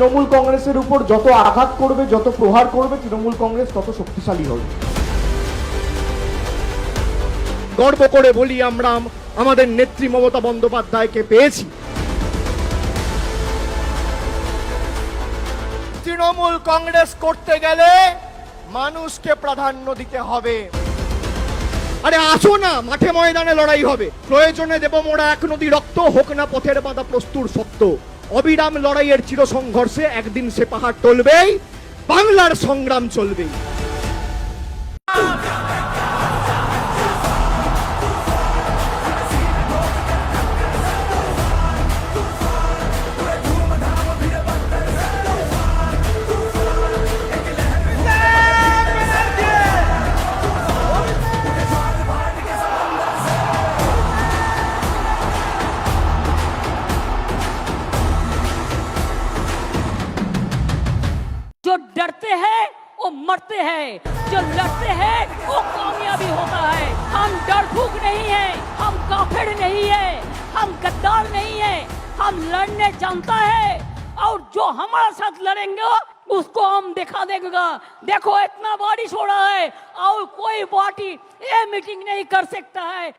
তৃণমূল কংগ্রেসের উপর যত আঘাত করবে যত প্রহার করবে তৃণমূল কংগ্রেস তত শক্তিশালী হবে। গর্ব করে বলি আমরা আমাদের নেত্রী মমতা বন্দ্যোপাধ্যায়কে পেয়েছি। তৃণমূল কংগ্রেস করতে গেলে মানুষকে প্রাধান্য দিতে হবে। আরে আসো না মাঠে ময়দানে লড়াই হবে। প্রয়োজনে দেব মোড়া এক নদী রক্ত হোক না পথের বাঁধা প্রস্তুর সত্য। অবিরাম লড়াইয়ের চিরসংঘর্ষে একদিন সে পাহাড় টলবেই বাংলার সংগ্রাম চলবেই। जो डरते हैं, वो मरते हैं। जो लड़ते हैं, वो कामयाबी होता है। हम डरफूक नहीं है, हम काफिर नहीं है, हम गद्दार नहीं है, हम लड़ने जानता है। और जो हमारे साथ लड़ेंगे, उसको हम दिखा देगा। देखो, इतना बारिश हो रहा है, और कोई पार्टी ये मीटिंग नहीं कर सकता है।